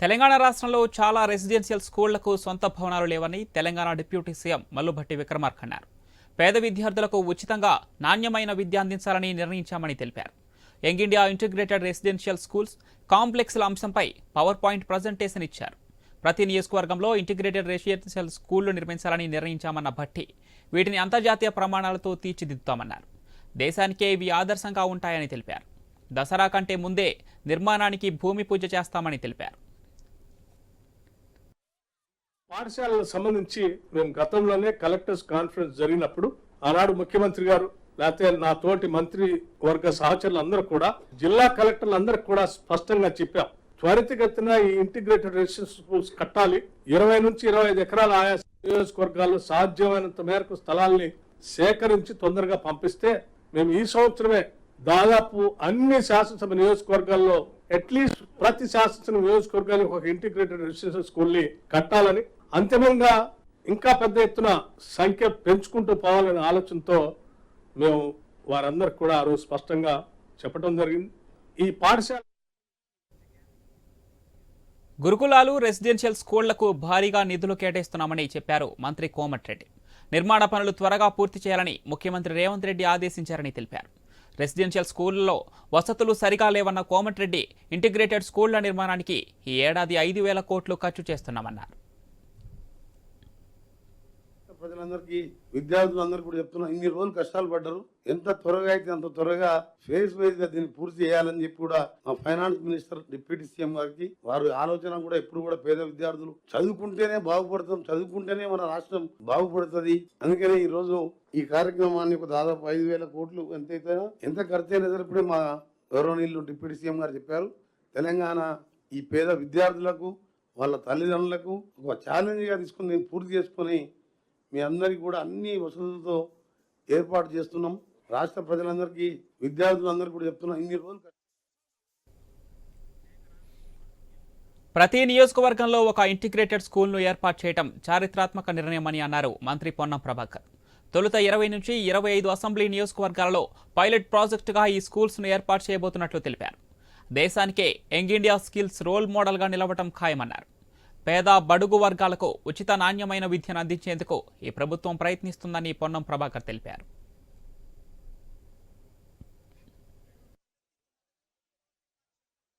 తెలంగాణ రాష్ట్రంలో చాలా రెసిడెన్షియల్ స్కూళ్ళకు సొంత భవనాలు లేవని తెలంగాణ డిప్యూటీ సీఎం మల్లుభట్టి విక్రమార్క అన్నారు. పేద విద్యార్థులకు ఉచితంగా నాణ్యమైన విద్య అందించాలని నిర్ణయించామని తెలిపారు. Young India integrated residential schools కాంప్లెక్స్ల అంశంపై పవర్ పాయింట్ ప్రజెంటేషన్ ఇచ్చారు. ప్రతి నియోజకవర్గంలో ఇంటిగ్రేటెడ్ రెసిడెన్షియల్ స్కూళ్ళు నిర్మించాలని నిర్ణయించామన్న భట్టి వీటిని అంతర్జాతీయ ప్రమాణాలతో తీర్చిదిద్దుతామన్నారు. దేశానికే ఇవి ఆదర్శంగా ఉంటాయని తెలిపారు. దసరా కంటే ముందే నిర్మాణానికి భూమి పూజ చేస్తామని తెలిపారు. పాఠశాలకు సంబంధించి మేము గతంలోనే కలెక్టర్స్ కాన్ఫరెన్స్ జరిగినప్పుడు ఆనాడు ముఖ్యమంత్రి గారు లేకపోతే నా తోటి మంత్రి వర్గ సహచరులు అందరూ కూడా జిల్లా కలెక్టర్లు అందరికి కూడా స్పష్టంగా చెప్పాం. త్వరితగతిన ఈ ఇంటిగ్రేటెడ్ రెసిడెన్స్ స్కూల్స్ కట్టాలి. ఇరవై నుంచి ఇరవై ఐదు ఎకరాల ఆయా నియోజకవర్గాల్లో సాధ్యమైనంత మేరకు స్థలాల్ని సేకరించి తొందరగా పంపిస్తే మేము ఈ సంవత్సరమే దాదాపు అన్ని శాసనసభ నియోజకవర్గాల్లో అట్లీస్ట్ ప్రతి శాసనసభ నియోజకవర్గానికి ఒక ఇంటిగ్రేటెడ్ రెసిడెన్షియల్ స్కూల్ని కట్టాలని అంతిమంగా ఇంకా పెద్ద ఎత్తున సంఖ్య పెంచుకుంటూ పోవాలనే ఆలోచనతో మేము వారందరికి కూడా ఆ రోజు స్పష్టంగా చెప్పడం జరిగింది. ఈ పాఠశాల గురుకులాలు రెసిడెన్షియల్ స్కూళ్ళకు భారీగా నిధులు కేటాయిస్తున్నామని చెప్పారు మంత్రి కోమటిరెడ్డి. నిర్మాణ పనులు త్వరగా పూర్తి చేయాలని ముఖ్యమంత్రి రేవంత్ రెడ్డి ఆదేశించారని తెలిపారు. రెసిడెన్షియల్ స్కూళ్ళలో వసతులు సరిగా లేవన్న కోమటిరెడ్డి ఇంటిగ్రేటెడ్ స్కూళ్ళ నిర్మాణానికి ఈ ఏడాది ఐదు వేల కోట్లు ఖర్చు చేస్తున్నామన్నారు. ప్రజలందరికీ విద్యార్థులందరికీ కూడా చెప్తున్నా ఇన్ని రోజులు కష్టాలు పడ్డారు. ఎంత త్వరగా అయితే అంత త్వరగా ఫేజ్ వైజ్గా దీన్ని పూర్తి చేయాలని చెప్పి కూడా మా ఫైనాన్స్ మినిస్టర్ డిప్యూటీ సీఎం గారికి వారి ఆలోచన కూడా ఎప్పుడు కూడా పేద విద్యార్థులు చదువుకుంటేనే బాగుపడతాం చదువుకుంటేనే మన రాష్ట్రం బాగుపడుతుంది. అందుకనే ఈ రోజు ఈ కార్యక్రమాన్ని ఒక దాదాపు ఐదు వేల కోట్లు ఎంతైతే ఎంత ఖర్చు అయినా సరే మా గౌరవనీయులు డిప్యూటీ సీఎం గారు చెప్పారు. తెలంగాణ ఈ పేద విద్యార్థులకు వాళ్ళ తల్లిదండ్రులకు ఒక ఛాలెంజ్గా తీసుకుని పూర్తి చేసుకొని మీ అందరికీ కూడా అన్ని వసతులతో ఏర్పాటు చేస్తున్నాం. రాష్ట్ర ప్రజలందరికీ విద్యార్థులందరికీ కూడా చెప్తున్నాం. ఇన్ని రోజులు ప్రతి నియోజకవర్గంలో ఒక ఇంటిగ్రేటెడ్ స్కూల్ను ఏర్పాటు చేయడం చారిత్రాత్మక నిర్ణయమని అన్నారు మంత్రి పొన్నం ప్రభాకర్. తొలుత ఇరవై నుంచి ఇరవై ఐదు అసెంబ్లీ నియోజకవర్గాలలో పైలట్ ప్రాజెక్టుగా ఈ స్కూల్స్ను ఏర్పాటు చేయబోతున్నట్లు తెలిపారు. దేశానికే యంగ్ ఇండియా స్కిల్స్ రోల్ మోడల్గా నిలవటం ఖాయమన్నారు. పేద బడుగు వర్గాలకు ఉచిత నాణ్యమైన విద్యను అందించేందుకు ఈ ప్రభుత్వం ప్రయత్నిస్తుందని పొన్నం ప్రభాకర్ తెలిపారు.